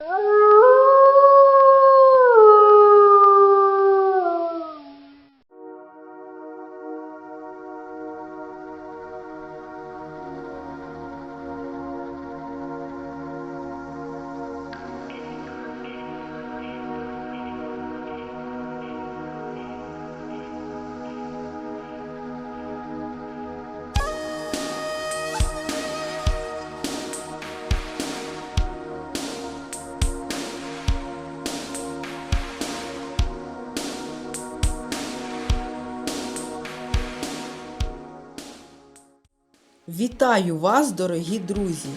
Oh! Вітаю вас, дорогі друзі!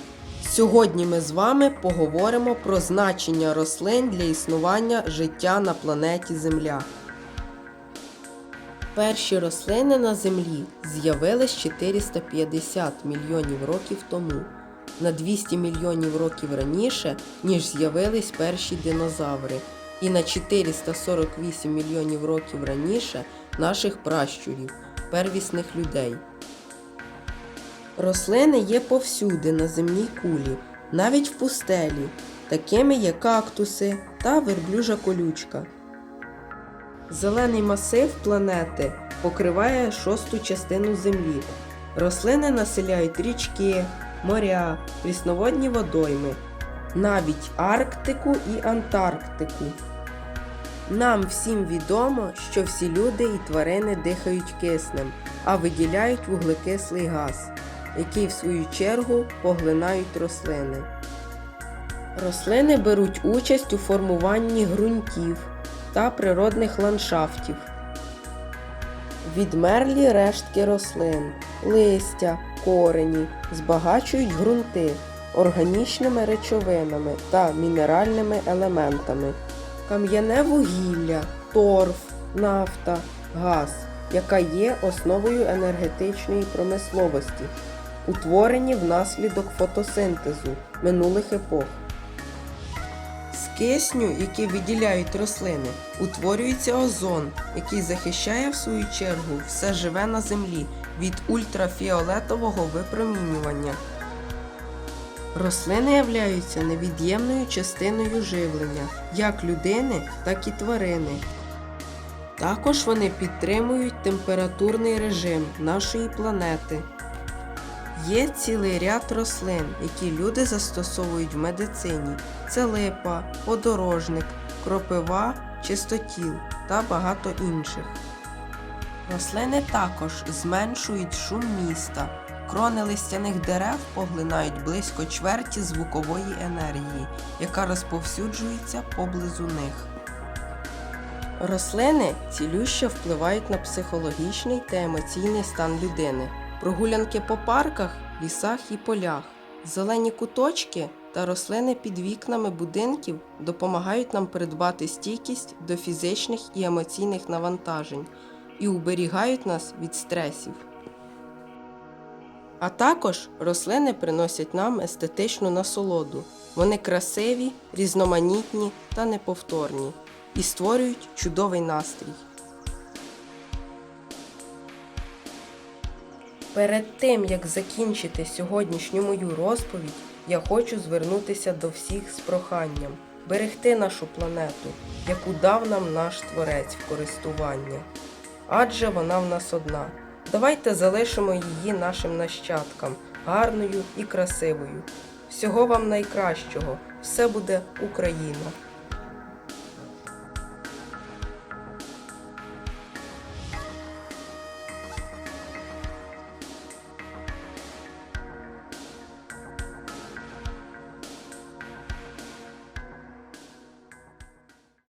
Сьогодні ми з вами поговоримо про значення рослин для існування життя на планеті Земля. Перші рослини на Землі з'явились 450 мільйонів років тому, на 200 мільйонів років раніше, ніж з'явились перші динозаври, і на 448 мільйонів років раніше наших пращурів, первісних людей. Рослини є повсюди на земній кулі, навіть в пустелі, такими є кактуси та верблюжа колючка. Зелений масив планети покриває шосту частину землі. Рослини населяють річки, моря, прісноводні водойми, навіть Арктику і Антарктику. Нам всім відомо, що всі люди і тварини дихають киснем, а виділяють вуглекислий газ, який в свою чергу поглинають рослини. Рослини беруть участь у формуванні ґрунтів та природних ландшафтів. Відмерлі рештки рослин, листя, корені збагачують ґрунти органічними речовинами та мінеральними елементами, кам'яне вугілля, торф, нафта, газ, яка є основою енергетичної промисловості, утворені внаслідок фотосинтезу минулих епох. З кисню, який виділяють рослини, утворюється озон, який захищає в свою чергу все живе на землі від ультрафіолетового випромінювання. Рослини являються невід'ємною частиною живлення як людини, так і тварини. Також вони підтримують температурний режим нашої планети. Є цілий ряд рослин, які люди застосовують в медицині. Це липа, подорожник, кропива, чистотіл та багато інших. Рослини також зменшують шум міста. Крони листяних дерев поглинають близько чверті звукової енергії, яка розповсюджується поблизу них. Рослини цілюще впливають на психологічний та емоційний стан людини. Прогулянки по парках, лісах і полях, зелені куточки та рослини під вікнами будинків допомагають нам придбати стійкість до фізичних і емоційних навантажень і уберігають нас від стресів. А також рослини приносять нам естетичну насолоду. Вони красиві, різноманітні та неповторні і створюють чудовий настрій. Перед тим як закінчити сьогоднішню мою розповідь, я хочу звернутися до всіх з проханням берегти нашу планету, яку дав нам наш творець в користування. Адже вона в нас одна. Давайте залишимо її нашим нащадкам гарною і красивою. Всього вам найкращого! Все буде Україна!